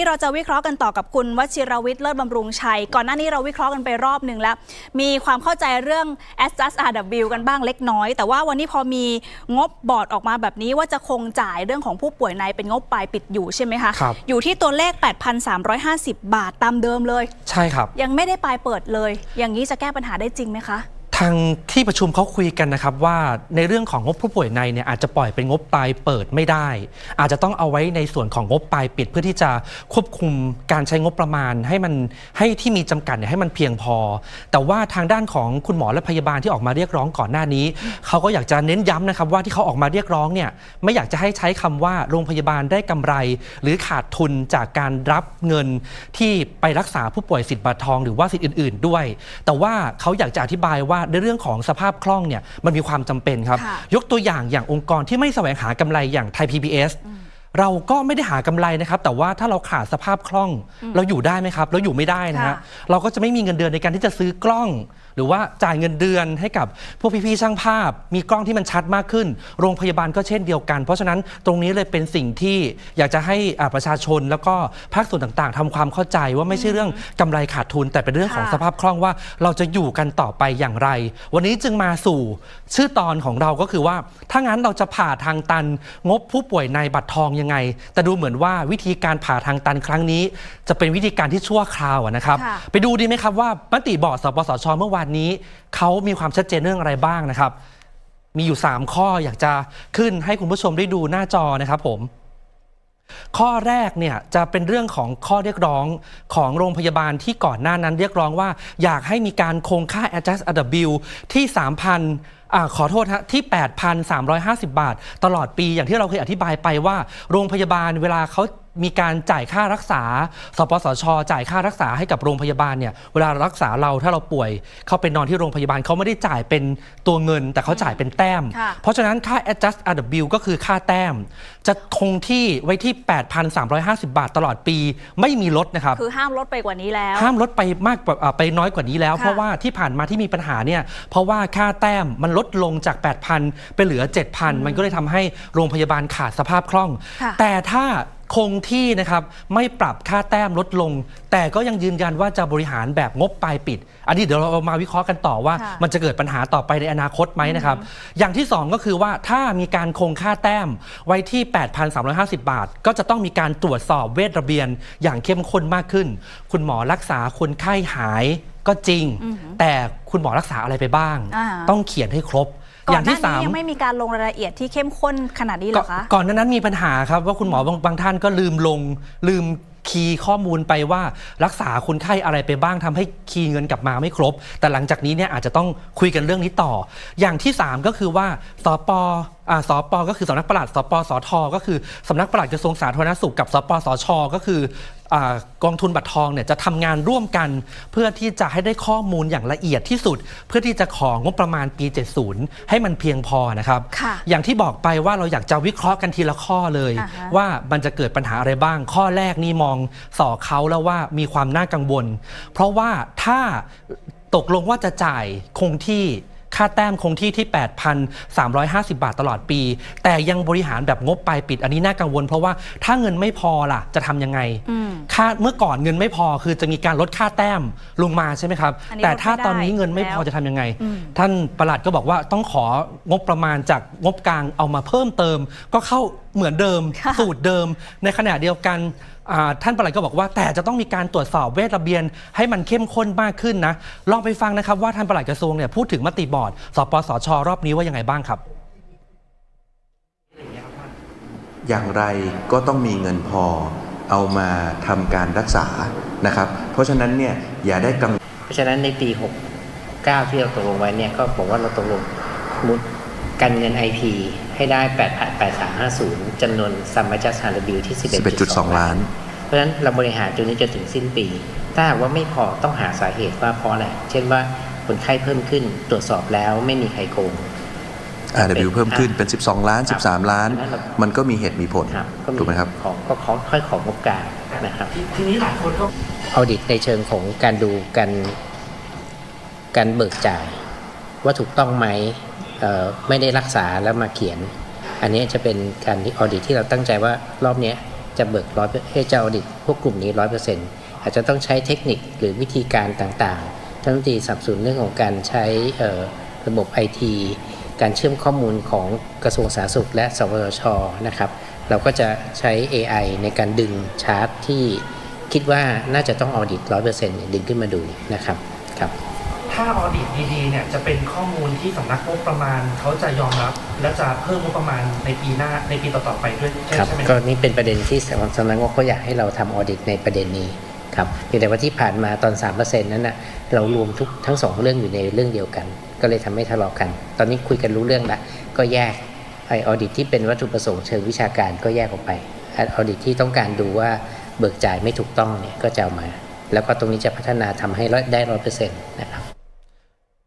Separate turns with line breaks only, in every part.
ที่เราจะวิเคราะห์กันต่อกับคุณวชิรวิทย์เลิศบำรุงชัย ก่อนหน้านี้เราวิเคราะห์กันไปรอบหนึ่งแล้ว มีความเข้าใจเรื่อง Adjust RW กันบ้างเล็กน้อย แต่ว่าวันนี้พอมีงบบอร์ดออกมาแบบนี้ว่าจะคงจ่ายเรื่องของผู้ป่วยในเป็นงบปลายปิดอยู่ใช่ไหมคะ
ครับ
อยู่ที่ตัวเลข 8,350 บาทตามเดิมเลย
ใช่ครับ
ยังไม่ได้ปลายเปิดเลย อย่างนี้จะแก้ปัญหาได้จริงไหมคะ
ทางที่ประชุมเขาคุยกันนะครับว่าในเรื่องของงบผู้ป่วยในเนี่ยอาจจะปล่อยเป็นงบปลายเปิดไม่ได้ อาจจะต้องเอาไว้ในส่วนของงบปลายปิดเพื่อที่จะควบคุมการใช้งบประมาณ ให้มันให้ที่มีจำกัดเนี่ยให้มันเพียงพอ แต่ว่าทางด้านของคุณหมอและพยาบาลที่ออกมาเรียกร้องก่อนหน้านี้เขาก็อยากจะเน้นย้ำนะครับว่าที่เขาออกมาเรียกร้องเนี่ยไม่อยากจะให้ใช้คำว่าโรงพยาบาลได้กำไร หรือขาดทุนจากการรับเงินที่ไปรักษาผู้ป่วยสิทธิ์บัตรทอง หรือว่าสิทธิ์อื่น ๆ ด้วย แต่ว่าเขาอยากจะอธิบายว่าในเรื่องของสภาพคล่องเนี่ยมันมีความจำเป็นครับ
ค่ะ
ยกตัวอย่างอย่างองค์กรที่ไม่แสวงหากำไรอย่างไทย PBS เราก็ไม่ได้หากำไรนะครับ แต่ว่าถ้าเราขาดสภาพคล่อง เราอยู่ได้ไหมครับ เราอยู่ไม่ได้นะฮะ
ค่ะ
เราก็จะไม่มีเงินเดือนในการที่จะซื้อกล้องห รือว่าจ่ายเงินเดือนให้กับพวกพี่ๆช่างภาพ มีกล้องที่มันชัดมากขึ้น โรงพยาบาลก็เช่นเดียวกัน เพราะฉะนั้นตรงนี้เลยเป็นสิ่งที่อยากจะให้อ่าประชาชนแล้วก็ภาคส่วนต่างๆทำความเข้าใจว่าไม่ใช่เรื่องกำไรขาดทุน แต่เป็นเรื่องของ
ค่ะ
สภาพคล่องว่าเราจะอยู่กันต่อไปอย่างไร วันนี้จึงมาสู่ชื่อตอนของเราก็คือว่า ถ้างั้นเราจะผ่าทางตันงบผู้ป่วยในบัตรทองยังไง แต่ดูเหมือนว่าวิธีการผ่าทางตันครั้งนี้ จะเป็นวิธีการที่ชั่วคราวอะนะครับ
ค่ะ
ไปดูดีไหมครับว่ามติบอร์ดสปสชเมื่อวานนี้เขามีความชัดเจนเรื่องอะไรบ้างนะครับ มีอยู่ 3 ข้ออยากจะขึ้นให้คุณผู้ชมได้ดูหน้าจอนะครับผมข้อแรกเนี่ยจะเป็นเรื่องของข้อเรียกร้องของโรงพยาบาลที่ก่อนหน้านั้นเรียกร้องว่า อยากให้มีการคงค่า adjust RW ที่ 3,000อขอโทษฮะที่ 8,350 บาท ตลอดปีอย่างที่เราเคยอธิบายไปว่า โรงพยาบาลเวลาเขา มีการจ่ายค่ารักษา สปสช จ่ายค่ารักษาให้กับโรงพยาบาลเนี่ยเวลารักษาเราถ้าเราป่วย เข้าไปนอนที่โรงพยาบาลเขาไม่ได้จ่ายเป็นตัวเงิน แต่เขาจ่ายเป็นแต้ม
ค่ะ
เพราะฉะนั้นค่า adjust RW ก็คือค่าแต้ม จะคงที่ไว้ที่ 8,350 บาทตลอดปีไม่มีลดนะครับ
คือห้ามลดไปกว่านี้แล้ว
ห้ามลดไปมากกว่าอ่าไปน้อยกว่านี้แล้ว
ค่ะ
เพราะว่าที่ผ่านมาที่มีปัญหาเนี่ยเพราะว่าค่าแต้มมันลดลงจาก 8,000 ไปเหลือ 7,000 มันก็เลยทำให้โรงพยาบาลขาดสภาพคล่อง
ค่ะ
แต่ถ้า คงที่นะครับไม่ปรับค่าแต้มลดลง แต่ก็ยังยืนยันว่าจะบริหารแบบงบปลายปิด อันนี้เดี๋ยวเรามาวิเคราะห์กันต่อว่า
ค่ะ
มันจะเกิดปัญหาต่อไปในอนาคตไหมนะครับ อย่างที่ 2 ก็คือว่าถ้ามีการคงค่าแต้มไว้ที่ 8,350 บาท ก็จะต้องมีการตรวจสอบเวชระเบียนอย่างเข้มข้นมากขึ้น คุณหมอรักษาคนไข้หายก็จริง แต่คุณหมอรักษาอะไรไปบ้าง
อ่า
ต้องเขียนให้ครบ
ก่
อ
อน
ย่าง
หน้า
ที่
นี้
สาม
ยังไม่มีการลงรายละเอียดที่เข้มข้นขนาดนี้เหรอคะ
ก่อนก่อนหนานั้นมีปัญหาครับว่าคุณหมอบางบางท่านก็ลืมลง ลืมคีย์ข้อมูลไปว่ารักษาคนไข้อะไรไปบ้างทำให้คีย์เงินกลับมาไม่ครบ แต่หลังจากนี้เนี่ยอาจจะต้องคุยกันเรื่องนี้ต่อ อย่างที่ 3 ก็คือว่าสปอ่าสปก็คือสำนักปลัดสปสทก็คือสำนักปลัดกระทรวงสาธารณสุขกับสปสช ก็คืออากองทุนบัตรทองเนี่ยจะทำงานร่วมกัน เพื่อที่จะให้ได้ข้อมูลอย่างละเอียดที่สุด เพื่อที่จะของงบประมาณปี 70 ให้มันเพียงพอนะครับ
ค่ะ
อย่างที่บอกไปว่าเราอยากจะวิเคราะห์กันทีละข้อเลย
อ่าฮะ
ว่ามันจะเกิดปัญหาอะไรบ้าง ข้อแรกนี่มองสอเขาแล้วว่ามีความน่ากังวล เพราะว่าถ้าตกลงว่าจะจ่ายคงที่ ค่าแต้มคงที่ที่ 8,350 บาทตลอดปี แต่ยังบริหารแบบงบปลายปิด อันนี้น่ากังวล เพราะว่าถ้าเงินไม่พอล่ะ จะทำยังไง
อืม
ค่าเมื่อก่อนเงินไม่พอคือจะมีการลดค่าแต้มลงมาใช่ไหมครับ
อันนี้
แต่ถ้า
ลดไม่ได้
ตอนนี้เงินไม่พอ
แล้ว
จะทำยังไง
อืม
ท่านประหลัดก็บอกว่าต้องของบประมาณจากงบกลางเอามาเพิ่มเติมก็เข้าเหมือนเดิม
ค่ะ
สูตรเดิม ในขณะเดียวกันอ่าท่านประหลัดก็บอกว่า แต่จะต้องมีการตรวจสอบเวทระเบียน ให้มันเข้มข้นมากขึ้นนะลองไปฟังนะครับว่าท่านประหลัดกระทรวงเนี่ยพูดถึงมติบอร์ดสปสชรอบนี้ว่ายังไงบ้างครับ
อย่างไรก็ต้องมีเงินพอเอามาทำการรักษานะครับ เพราะฉะนั้นเนี่ยอย่าได้กัง
เพราะฉะนั้นในปี 69 ที่เราตกลงไว้เนี่ยก็บอกว่าเราตกลงมุด กันเงิน IP ให้ได้ 8,8350จำนวนซัมมาจัสฮาร์บิลที่
11.2 ล้าน
เพราะฉะนั้นเราบริหารจนนี้จนถึงสิ้นปี ถ้าหากว่าไม่พอต้องหาสาเหตุว่าเพราะอะไร เช่นว่าคนไข้เพิ่มขึ้นตรวจสอบแล้วไม่มีใครโกง
RW เพิ่มขึ้นเป็น 12 ล้าน 13 ล้าน
ครับ
มันก็มีเหตุมีผล
ครับก็
ถูกไหมครับ
ของก็ของค่อยของงบกลางนะครับ
ทีนี้หลายคนก็
ออดิตในเชิงของการดูการการเบิกจ่าย ว่าถูกต้องไหมเอ่อ ไม่ได้รักษาแล้วมาเขียน อันนี้จะเป็นการที่ออดิตที่เราตั้งใจว่ารอบนี้จะเบิกร้อยให้จะออดิตพวกกลุ่มนี้ร้อยเปอร์เซ็นต์อาจจะต้องใช้เทคนิคหรือวิธีการต่างๆท่านรัฐมนตรีสับสนเรื่องของการใช้ระบบไอทีการเชื่อมข้อมูลของกระทรวงสาธารณสุขและสวทชนะครับ เราก็จะใช้ AI ในการดึงชาร์ตที่คิดว่าน่าจะต้องออดิตร้อยเปอร์เซ็นต์ดึงขึ้นมาดูนะครับครับ
ถ้าออดิตดีๆเนี่ยจะเป็นข้อมูลที่สำนักงบประมาณเขาจะยอมรับ และจะเพิ่มงบประมาณในปีหน้าในปีต่อๆไปด้วยใช่
ครับ
ใช่ไหม
ก็นี่เป็นประเด็นที่สำนักงบเขาอยากให้เราทำออดิตในประเด็นนี้ครับเพียงแต่ว่าที่ผ่านมาตอน 3%นั้นนะเรารวมทุกทั้งสองเรื่องอยู่ในเรื่องเดียวกัน ก็เลยทำให้ทะเลาะกัน ตอนนี้คุยกันรู้เรื่องละก็แยกไอออดิตที่เป็นวัตถุประสงค์เชิงวิชาการก็แยกออกไปออดิตที่ต้องการดูว่าเบิกจ่ายไม่ถูกต้องเนี่ยก็จะเอามา แล้วก็ตรงนี้จะพัฒนาทำให้ได้ร้อยเปอร์เซ็นต์นะครับ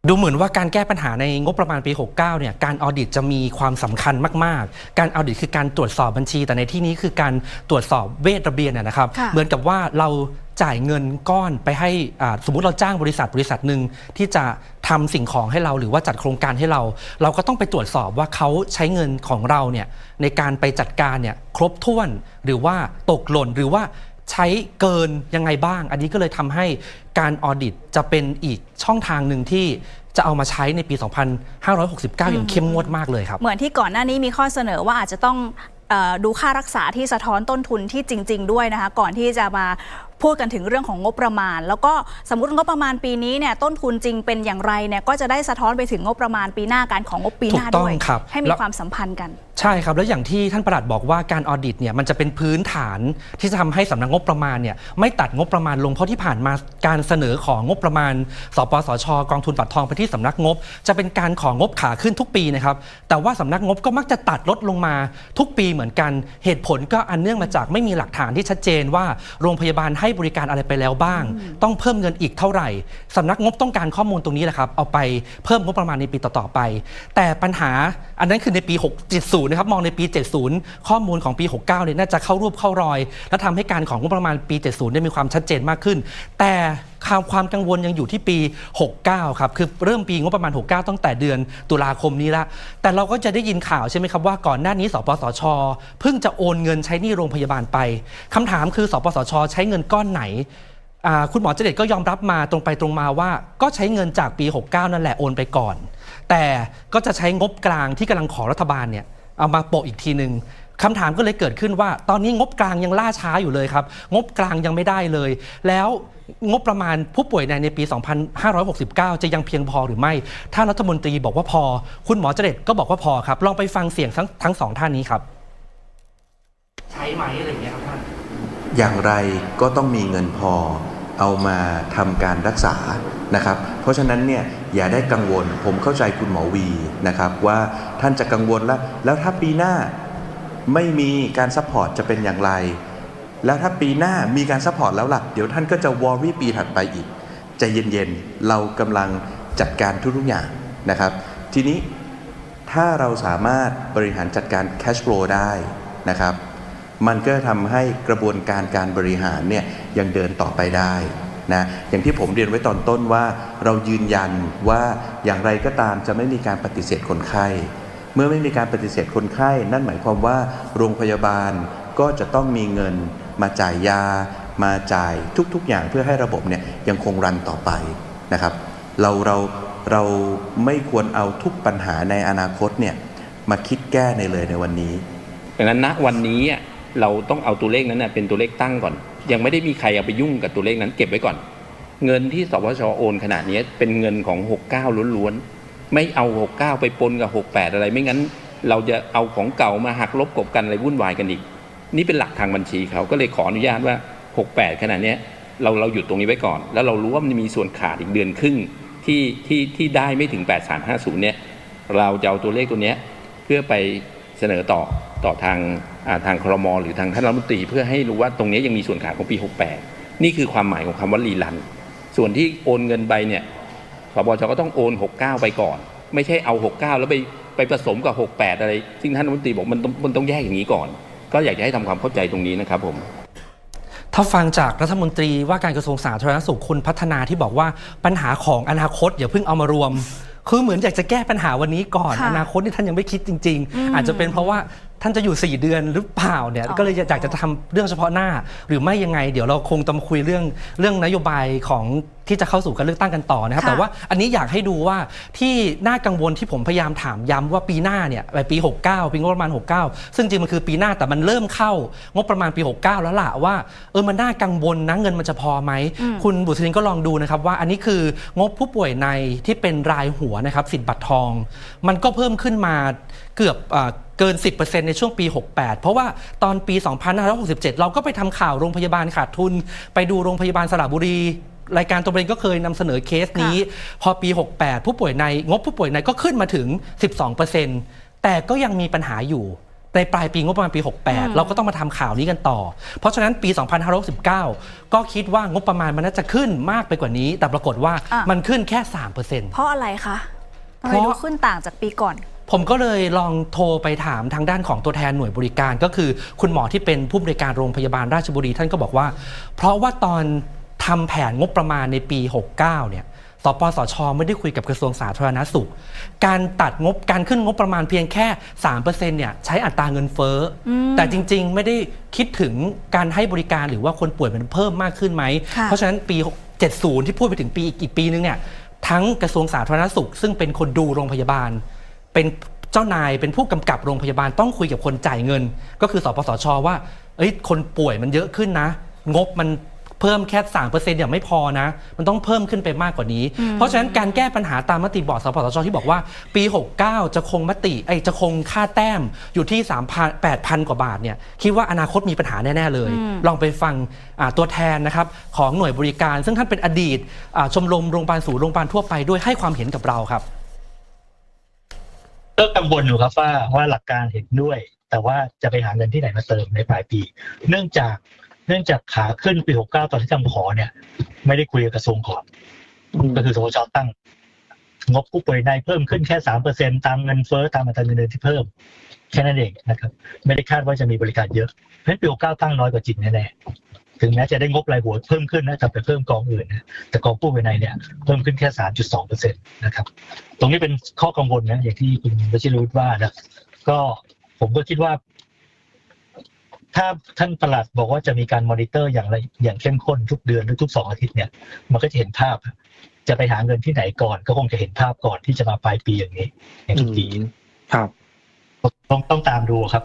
ดูเหมือนว่าการแก้ปัญหาในงบประมาณปี 69 เนี่ย การออดิตจะมีความสำคัญมาก ๆ การออดิตคือการตรวจสอบบัญชี แต่ในที่นี้คือการตรวจสอบเวทระเบียนนะนะครับ
ค่ะ
เหมือนกับว่าเราจ่ายเงินก้อนไปให้อ่าสมมุติเราจ้างบริษัทบริษัทหนึ่งที่จะทำสิ่งของให้เราหรือว่าจัดโครงการให้เรา เราก็ต้องไปตรวจสอบว่าเขาใช้เงินของเราเนี่ยในการไปจัดการเนี่ยครบถ้วนหรือว่าตกหล่นหรือว่า ใช้เกินยังไงบ้าง อันนี้ก็เลยทำให้การออดิตจะเป็นอีกช่องทางหนึ่งที่จะเอามาใช้ในปี 2569 อย่างเข้มงวดมากเลยครับ
เหมือนที่ก่อนหน้านี้มีข้อเสนอว่าอาจจะต้องเออดูค่ารักษาที่สะท้อนต้นทุนที่จริง ๆ ด้วยนะคะ ก่อนที่จะมา พูดกันถึงเรื่องของงบประมาณ แล้วก็สมมติงบประมาณปีนี้เนี่ยต้นทุนจริงเป็นอย่างไรเนี่ยก็จะได้สะท้อนไปถึงงบประมาณปีหน้าการของงบปีหน้า
ถูกต้
ด้
อง
วย
ครับ
ให้มี
แล้ว
ความสัมพันธ์กัน
ใช่ครับ แล้วอย่างที่ท่านประหลัดบอกว่าการออดิตเนี่ยมันจะเป็นพื้นฐานที่จะทำให้สำนักงบประมาณเนี่ยไม่ตัดงบประมาณลงเพราะที่ผ่านมาการเสนอของงบประมาณ สปสช กองทุนบัตรทองไปที่สำนักงบ จะเป็นการของงบขาขึ้นทุกปีนะครับแต่ว่าสำนักงบก็มักจะตัดลดลงมาทุกปีเหมือนกัน เหตุผลก็อันเนื่องมาจากไม่มีหลักฐานที่ชัดเจนว่าโรงพยาบาลให้บริการอะไรไปแล้วบ้าง ต้องเพิ่มเงินอีกเท่าไหร่สำนักงบต้องการข้อมูลตรงนี้แหละครับ เอาไปเพิ่มงบประมาณในปีต่อๆไป แต่ปัญหาอันนั้นคือในปี 670 นะครับ มองในปี 70 ข้อมูลของปี 69 เนี่ยน่าจะเข้ารูปเข้ารอย และทำให้การของงบประมาณปี 70 ได้มีความชัดเจนมากขึ้น แต่ ความความกังวลยังอยู่ที่ปี 69 ครับ คือเริ่มปีงบประมาณ 69 ตั้งแต่เดือนตุลาคมนี้ละ แต่เราก็จะได้ยินข่าวใช่ไหมครับว่าก่อนหน้านี้ สปสช เพิ่งจะโอนเงินใช้หนี้โรงพยาบาลไปคำถามคือ สปสช ใช้เงินก้อนไหนคุณหมอเจเดตก็ยอมรับมาตรงไปตรงมาว่า ก็ใช้เงินจากปี 69 นั่นแหละโอนไปก่อน แต่ก็จะใช้งบกลางที่กำลังขอรัฐบาลเนี่ยเอามาโปะอีกทีหนึ่ง คำถามก็เลยเกิดขึ้นว่า ตอนนี้งบกลางยังล่าช้าอยู่เลยครับ งบกลางยังไม่ได้เลย แล้วงบประมาณผู้ป่วยในในปี 2569 จะยังเพียงพอหรือไม่ท่ารัฐมนตรีบอกว่าพอ คุณหมอเจเดตก็บอกว่าพอครับ ลองไปฟังเสียงทั้งทั้งสองท่านนี้ครับ ใช้ไหมอะไรอย่างเงี้ยครับท่าน
อย่างไรก็ต้องมีเงินพอเอามาทำการรักษานะครับ เพราะฉะนั้นเนี่ยอย่าได้กังวล ผมเข้าใจคุณหมอวีนะครับว่าท่านจะกังวลแล้ว แล้วถ้าปีหน้า ไม่มีการซัพพอร์ตจะเป็นอย่างไร แล้วถ้าปีหน้ามีการซัพพอร์ตแล้วล่ะ เดี๋ยวท่านก็จะวอรี่ปีถัดไปอีกใจเย็นๆ เรากำลังจัดการทุกๆอย่างนะครับ ทีนี้ถ้าเราสามารถบริหารจัดการ cash flow ได้นะครับ มันก็ทำให้กระบวนการการบริหารเนี่ยยังเดินต่อไปได้นะอย่างที่ผมเรียนไว้ตอนต้นว่าเรายืนยันว่าอย่างไรก็ตามจะไม่มีการปฏิเสธคนไข้ เมื่อไม่มีการปฏิเสธคนไข้ นั่นหมายความว่าโรงพยาบาลก็จะต้องมีเงินมาจ่ายยา มาจ่ายทุกๆ อย่างเพื่อให้ระบบเนี่ยยังคงรันต่อไปนะครับ เราเราเราไม่ควรเอาทุกปัญหาในอนาคตเนี่ยมาคิดแก้ในเลยในวันนี้
ดังนั้นณวันนี้เราต้องเอาตัวเลขนั้นเป็นตัวเลขตั้งก่อน ยังไม่ได้มีใครเอาไปยุ่งกับตัวเลขนั้นเก็บไว้ก่อน เงินที่สปชโอนขนาดนี้เป็นเงินของ 69ล้วนๆ ไม่เอา 69 ไปปนกับ 68 อะไร ไม่งั้นเราจะเอาของเก่ามาหักลบกบกันอะไรวุ่นวายกันอีก นี่เป็นหลักทางบัญชีเขาก็เลยขออนุญาตว่า 68 ขนาดนี้เราเราหยุดตรงนี้ไว้ก่อน แล้วเรารู้ว่ามันมีส่วนขาดอีกเดือนครึ่งที่ที่ที่ได้ไม่ถึง 8350 เนี่ยเราจะเอาตัวเลขตัวนี้เพื่อไปเสนอต่อต่อทางอ่าทางครมหรือทางท่านรัฐมนตรีเพื่อให้รู้ว่าตรงนี้ยังมีส่วนขาดของปี 68 นี่คือความหมายของคำว่ารีลัน ส่วนที่โอนเงินไปเนี่ย สบชก็ต้องโอน 69 ไปก่อน ไม่ใช่เอา 69 แล้วไปไปผสมกับ 68 อะไร ซึ่งท่านรัฐมนตรีบอกมันต้องมันต้องแยกอย่างนี้ก่อน ก็อยากจะให้ทำความเข้าใจตรงนี้นะครับผม
ถ้าฟังจากรัฐมนตรีว่าการกระทรวงสาธารณสุขคุณพัฒนาที่บอกว่าปัญหาของอนาคตอย่าเพิ่งเอามารวม คือเหมือนอยากจะแก้ปัญหาวันนี้ก่อน
ค่ะ
อนาคตนี่ท่านยังไม่คิดจริง ๆ อาจจะเป็นเพราะว่า ท่านจะอยู่ 4 เดือนหรือเปล่าเนี่ย
อ๋อ
ก็เลยอยากจะทำเรื่องเฉพาะหน้า หรือไม่ยังไง เดี๋ยวเราคงต้องคุยเรื่องเรื่องนโยบายของที่จะเข้าสู่การเลือกตั้งกันต่อนะครับ
ค่ะ
แต่ว่าอันนี้อยากให้ดูว่าที่น่ากังวลที่ผมพยายามถามย้ำว่าปีหน้าเนี่ยไปปี 69 ปีงบประมาณ 69 ซึ่งจริงมันคือปีหน้าแต่มันเริ่มเข้างบประมาณปี 69 แล้วล่ะว่าเออมันน่ากังวลนะเงินมันจะพอไหม คุณบุษรินก็ลองดูนะครับว่าอันนี้คืองบผู้ป่วยในที่เป็นรายหัวนะครับสิทธิ์บัตรทอง มันก็เพิ่มขึ้นมาเกือบอ่าเกิน 10%ในช่วงปี 68 เพราะว่าตอนปี 2567 เราก็ไปทำข่าวโรงพยาบาลขาดทุน ไปดูโรงพยาบาลสระบุรีรายการตัวเองก็เคยนำเสนอเคสนี้ พอปี 68 ผู้ป่วยในงบผู้ป่วยในก็ขึ้นมาถึง 12%แต่ก็ยังมีปัญหาอยู่ในปลายปีงบประมาณปี 68 เราก็ต้องมาทำข่าวนี้กันต่อ เพราะฉะนั้นปี 2519ก็คิดว่างบประมาณมันน่าจะขึ้นมากไปกว่านี้ แต่ปรากฏว่า
อะ
มันขึ้นแค่ 3%
เพราะอะไรคะทำ
เพ
ไม
ราะ
ดูขึ้นต่างจากปีก่อน
ผมก็เลยลองโทรไปถามทางด้านของตัวแทนหน่วยบริการ ก็คือคุณหมอที่เป็นผู้บริการโรงพยาบาลราชบุรีท่านก็บอกว่า เพราะว่าตอนทำแผนงบประมาณในปี 69 เนี่ยสปสช ไม่ได้คุยกับกระทรวงสาธารณสุข การตัดงบการขึ้นงบประมาณเพียงแค่ 3%เนี่ยใช้อัตราเงินเฟ้ออแต่จริงๆ ไม่ได้คิดถึงการให้บริการหรือว่าคนป่วยมันเพิ่มมากขึ้นไหม
ค่ะ
เพราะฉะนั้นปี 70 ที่พูดไปถึงปีอีกปีนึงเนี่ยทั้งกระทรวงสาธารณสุข ซึ่งเป็นคนดูโรงพยาบาล เป็นเจ้านายเป็นผู้กำกับโรงพยาบาลต้องคุยกับคนจ่ายเงิน ก็คือสปสชว่าเอ้ยคนป่วยมันเยอะขึ้นนะ งบมันเพิ่มแค่3%อย่างไม่พอนะ มันต้องเพิ่มขึ้นไปมากกว่านี้ เพราะฉะนั้นการแก้ปัญหาตามมติบอร์ดสปสชที่บอกว่า ปี 69 จะคงมติไอ้ยจะคงค่าแต้มอยู่ที่3,000 8,000 กว่าบาทเนี่ยคิดว่าอนาคตมีปัญหาแน่ ๆ เลย ลองไปฟังอ่าตัวแทนนะครับของหน่วยบริการ ซึ่งท่านเป็นอดีตอ่าชมรมโรงพยาบาลศูนย์โรงพยาบาลทั่วไปด้วยให้ความเห็นกับเราครับ
ก็กังวลอยู่ครับว่าว่าหลักการเห็นด้วย แต่ว่าจะไปหาเงินที่ไหนมาเติมในปลายปี เนื่องจากเนื่องจากขาขึ้นปี 69 ตอนที่ทำขอเนี่ย ไม่ได้คุยกับกระทรวงก่อนก็คือสวชตั้ง งบผู้ป่วยในเพิ่มขึ้นแค่สามเปอร์เซ็นตามเงินเฟ้อตามอัตราเงินเดือนที่เพิ่ม แค่นั้นเองนะครับ ไม่ได้คาดว่าจะมีบริการเยอะ เพราะฉะนั้นปี69ตั้งน้อยกว่าจริงแน่ๆถึงแม้จะได้งบรายหัวเพิ่มขึ้นนะแต่ไปเพิ่มกองอื่นนะแต่กองผู้ป่วยในเนี่ยเพิ่มขึ้นแค่3.2เปอร์เซ็นต์นะครับ ตรงนี้เป็นข้อกังวลนะอย่างที่คุณวชิรุตว่านะก็ผมก็คิดว่า ถ้าท่านประหลัดบอกว่าจะมีการมอนิเตอร์อย่างไรอย่างเข้มข้นทุกเดือนหรือทุกสองอาทิตย์เนี่ย มันก็จะเห็นภาพจะไปหาเงินที่ไหนก่อน ก็คงจะเห็นภาพก่อนที่จะมาปลายปีอย่างนี้อย่างทุกปี
ครับ
ต้องต้องตามดูครับ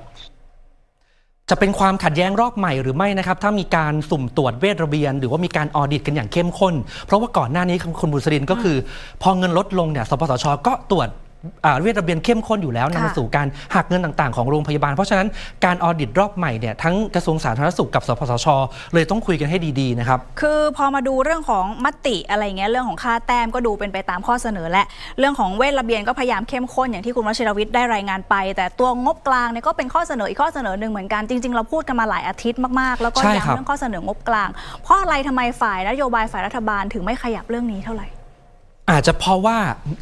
จะเป็นความขัดแย้งรอบใหม่หรือไม่นะครับ ถ้ามีการสุ่มตรวจเวทระเบียน หรือว่ามีการออดิตกันอย่างเข้มข้น เพราะว่าก่อนหน้านี้คุณบุษรินก็คือ พอเงินลดลงเนี่ยสปสชก็ตรวจ เวทระเบียนเข้มข้นอยู่แล้วนำมา
ค่ะ
สู่การหักเงินต่างๆ ของโรงพยาบาล เพราะฉะนั้นการออดิตรอบใหม่เนี่ยทั้งกระทรวงสาธารณสุขกับสปสช เลยต้องคุยกันให้ดีๆนะครับ
คือพอมาดูเรื่องของมติอะไรเงี้ยเรื่องของค่าแต้มก็ดูเป็นไปตามข้อเสนอและ เรื่องของเวทระเบียนก็พยายามเข้มข้นอย่างที่คุณวชิรวิทย์ได้รายงานไป แต่ตัวงบกลางเนี่ยก็เป็นข้อเสนออีกข้อเสนอหนึ่งเหมือนกันจริงๆเราพูดกันมาหลายอาทิตย์มากๆ แล้วก็
ใช่ครับ
ย้ำเรื่องข้อเสนองบกลาง เพราะอะไรทำไมฝ่ายนโยบายฝ่ายรัฐบาลถึงไม่ขยับเรื่องนี้เท่าไหร่
อาจจะเพราะว่า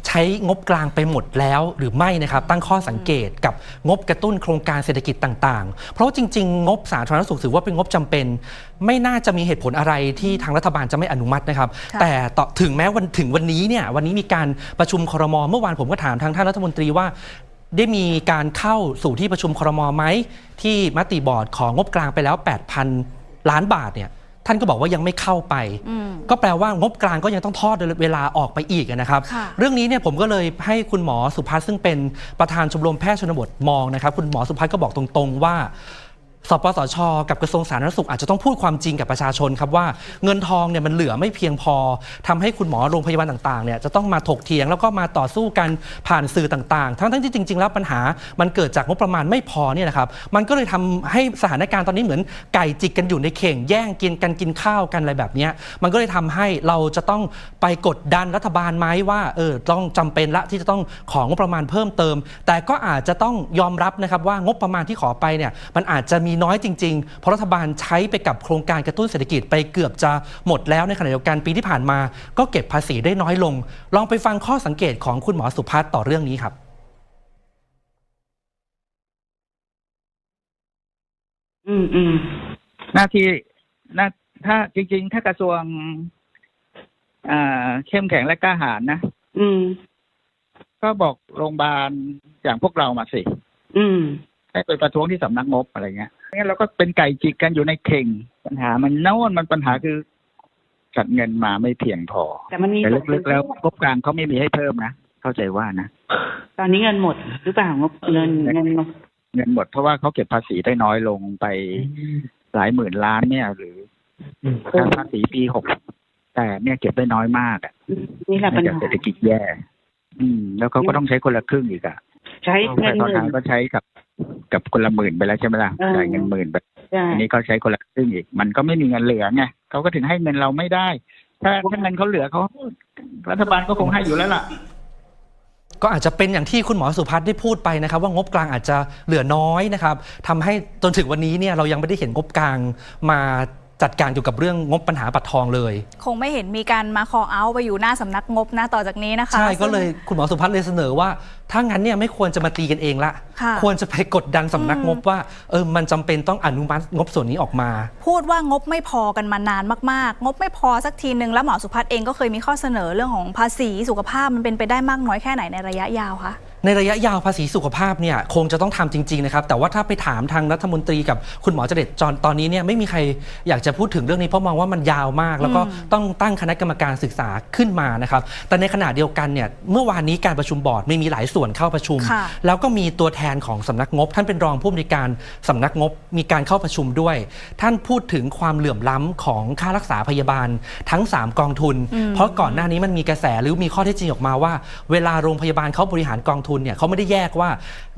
ใช้งบกลางไปหมดแล้วหรือไม่นะครับ ตั้งข้อสังเกตกับงบกระตุ้นโครงการเศรษฐกิจต่าง ๆ เพราะว่าจริง ๆ งบสาธารณสุขถือว่าเป็นงบจำเป็น ไม่น่าจะมีเหตุผลอะไรที่ทางรัฐบาลจะไม่อนุมัตินะครับ
ค่ะ
แต่ต่อถึงแม้วันถึงวันนี้เนี่ยวันนี้มีการประชุมครมเมื่อวานผมก็ถามทางท่านรัฐมนตรีว่าได้มีการเข้าสู่ที่ประชุมครมไหมที่มติบอร์ดของงบกลางไปแล้ว 8,000 ล้านบาทเนี่ย ท่านก็บอกว่ายังไม่เข้าไป
อืม
ก็แปลว่างบกลางก็ยังต้องทอดเวลาออกไปอีกนะครับ
ค่ะ
เรื่องนี้เนี่ยผมก็เลยให้คุณหมอสุพัฒน์ซึ่งเป็นประธานชมรมแพทย์ชนบทมองนะครับ คุณหมอสุพัฒน์ก็บอกตรงๆว่า สปสช กับกระทรวงสาธารณสุขอาจจะต้องพูดความจริงกับประชาชนครับว่าเงินทองเนี่ยมันเหลือไม่เพียงพอทำให้คุณหมอโรงพยาบาลต่างๆเนี่ยจะต้องมาถกเถียงแล้วก็มาต่อสู้กันผ่านสื่อต่างๆ ทั้งๆที่จริง ๆ แล้วปัญหามันเกิดจากงบประมาณไม่พอเนี่ยนะครับมันก็เลยทำให้สถานการณ์ตอนนี้เหมือนไก่จิกกันอยู่ในเข่งแย่งกินกันกินข้าวกันอะไรแบบนี้มันก็เลยทำให้เราจะต้องไปกดดันรัฐบาลไหมว่าเออต้องจำเป็นละที่จะต้องของงบประมาณเพิ่มเติม แต่ก็อาจจะต้องยอมรับนะครับว่างบประมาณที่ขอไปเนี่ยมันอาจจะมีน้อยจริงๆ เพราะรัฐบาลใช้ไปกับโครงการกระตุ้นเศรษฐกิจไปเกือบจะหมดแล้วในขณะเดียวกันปีที่ผ่านมา ก็เก็บภาษีได้น้อยลง ลองไปฟังข้อสังเกตของคุณหมอสุพัฒน์ต่อเรื่องนี้ครับ
อืมอืมหน้าที่หน้าถ้าจริง ๆ ถ้ากระทรวงอ่าเข้มแข็งและกล้าหาญนะ
อืม
ก็บอกโรงพยาบาลอย่างพวกเรามาสิ
อืม
ขให้ไปประท้วงที่สำนักงบอะไรเงี้ยงั้ นเราก็เป็นไก่จิกกันอยู่ในเข่ง ปัญหามันโน่นมันปัญหาคือจัดเงินมาไม่เพียงพอ
แต่มันมี
แต่ลึกๆแล้วงบกลางเขาไม่มีให้เพิ่มนะ เข้าใจว่านะ
ตอนนี้เงินหมดหรือเปล่างบเงินเงินงบ
เงินหมดเพราะว่าเขาเก็บภาษีได้น้อยลงไปหลายหมื่นล้านเนี่ย หรือค่าภาษีปีหกแต่เนี่ยเก็บได้น้อยมากอะ
นี่แหละปัญ
เนื่องจาก
หา
เศรษฐกิจแย่ อืม แล้วเขาก็ต้องใช้คนละครึ่งอีกอะ
ใช้เงิ
แต่
น
ต
ห
อน
มื่
นั้นนก็ใช้กับ กับคนละหมื่นไปแล้วใช่ไหมล่ะจ่ายเงินหมื่นไปอันนี้เขาใช้คนละครึ่งอีก มันก็ไม่มีเงินเหลือไงเขาก็ถึงให้เงินเราไม่ได้ ถ้าถ้าเงินเขาเหลือเขารัฐบาลก็คงให้อยู่แล้วล่ะ
ก็อาจจะเป็นอย่างที่คุณหมอสุพัฒน์ได้พูดไปนะครับ ว่างบกลางอาจจะเหลือน้อยนะครับทำให้จนถึงวันนี้เนี่ยเรายังไม่ได้เห็นงบกลางมา จัดการเกี่ยวกับเรื่องงบปัญหาบัตรทองเลย
คงไม่เห็นมีการมาคอเอาไปอยู่หน้าสำนักงบนะต่อจากนี้นะคะ
ใช่ก็
ซึ่ง
เลยคุณหมอสุพัฒน์เลยเสนอว่า ถ้างั้นเนี่ยไม่ควรจะมาตีกันเองละ
ค่ะ
ควรจะไปกดดันสำนัก
อืม
งบว่าเออมันจำเป็นต้องอนุมัติงบส่วนนี้ออกมา
พูดว่างบไม่พอกันมานานมากๆ งบไม่พอสักทีหนึ่งแล้วหมอสุพัฒน์เองก็เคยมีข้อเสนอเรื่องของภาษีสุขภาพมันเป็นไปได้มากน้อยแค่ไหนในระยะยาวคะ
ในระยะยาวภาษีสุขภาพเนี่ยคงจะต้องทำจริงๆนะครับแต่ว่าถ้าไปถามทางรัฐมนตรีกับคุณหมอเจเด็ดจอนตอนนี้เนี่ยไม่มีใครอยากจะพูดถึงเรื่องนี้เพราะมองว่ามันยาวมาก แล้วก็
อืม
ต้องตั้งคณะกรรมการศึกษาขึ้นมานะครับแต่ในขณะเดียวกันเนี่ยเมื่อวานนี้การประชุมบอร์ดไม่มีหลายส่วนเข้าประชุม
ค่ะ
แล้วก็มีตัวแทนของสำนักงบ ท่านเป็นรองผู้อำนวยการสำนักงบมีการเข้าประชุมด้วย ท่านพูดถึงความเหลื่อมล้ำของค่ารักษาพยาบาลทั้ง 3 กองทุน
อืม
เพราะก่อนหน้านี้มันมีกระแสหรือมีข้อเท็จจริงออกมาว่า เวลาโรงพยาบาลเขาบริหารกองทุนเนี่ยเขาไม่ได้แยกว่า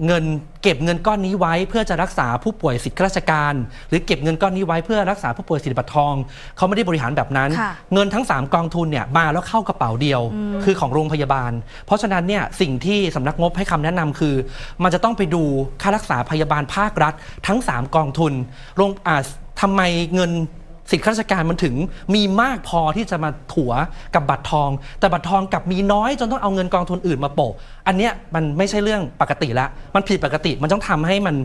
เงินเก็บเงินก้อนนี้ไว้เพื่อจะรักษาผู้ป่วยสิทธิข้าราชการ หรือเก็บเงินก้อนนี้ไว้เพื่อรักษาผู้ป่วยสิทธิบัตรทองเขาไม่ได้บริหารแบบนั้น
ค่ะ
เงินทั้ง 3 กองทุนเนี่ยมาแล้วเข้ากระเป๋าเดียว
อืม
คือของโรงพยาบาล เพราะฉะนั้นเนี่ยสิ่งที่สำนักงบให้คำแนะนำคือ มันจะต้องไปดูค่ารักษาพยาบาลภาครัฐ ทั้ง 3 กองทุนโรงอ่าทำไมเงิน สิทธิข้าราชการมันถึงมีมากพอที่จะมาถัวกับบัตรทอง แต่บัตรทองกลับมีน้อยจนต้องเอาเงินกองทุนอื่นมาโปะอันเนี้ยมันไม่ใช่เรื่องปกติละมันผิดปกติมันต้องทำให้มัน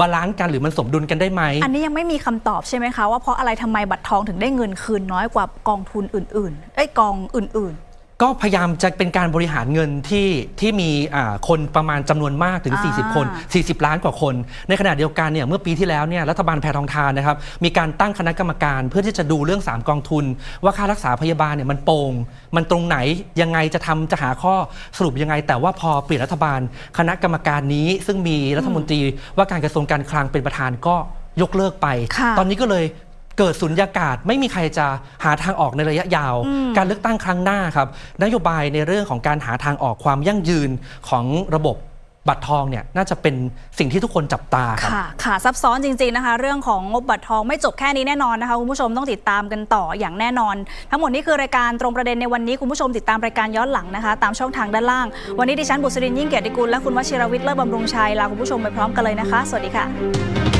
บาลานซ์กันหรือมันสมดุลกันได้ไหม
อันนี้ยังไม่มีคำตอบใช่ไหมคะว่าเพราะอะไรทำไมบัตรทองถึงได้เงินคืนน้อยกว่ากองทุนอื่นๆเอ้ยกองอื่น
ก็พยายามจะเป็นการบริหารเงินที่ที่มีอ่าคนประมาณจำนวนมากถึง
อ่า
40 คน 40 ล้านกว่าคน ในขณะเดียวกันเนี่ยเมื่อปีที่แล้วเนี่ยรัฐบาลแพทองทานนะครับมีการตั้งคณะกรรมการเพื่อที่จะดูเรื่อง 3 กองทุน ว่าค่ารักษาพยาบาลเนี่ยมันโปร่งมันตรงไหนยังไงจะทำจะหาข้อสรุปยังไง แต่ว่าพอเปลี่ยนรัฐบาล คณะกรรมการนี้ซึ่งมีรัฐมนตรีว่าการกระทรวงการคลังเป็นประธานก็ยกเลิกไป
ค่ะ
ตอนนี้ก็เลย เกิดสุญญากาศไม่มีใครจะหาทางออกในระยะยาว
อืม
การเลือกตั้งครั้งหน้าครับนโยบายในเรื่องของการหาทางออกความยั่งยืนของระบบบัตรทองเนี่ยน่าจะเป็นสิ่งที่ทุกคนจับตาครับ
ค่ะค่ะซับซ้อนจริง ๆนะคะ เรื่องของงบบัตรทองไม่จบแค่นี้แน่นอนนะคะคุณผู้ชมต้องติดตามกันต่ออย่างแน่นอน ทั้งหมดนี้คือรายการตรงประเด็นในวันนี้คุณผู้ชมติดตามรายการย้อนหลังนะคะ ตามช่องทางด้านล่าง วันนี้ดิฉันบุษรินยิ่งเกียรติกุลและคุณวชิรวิทย์เลิศบำรุงชัยลาคุณผู้ชมไปพร้อมกันเลยนะคะ สวัสดีค่ะ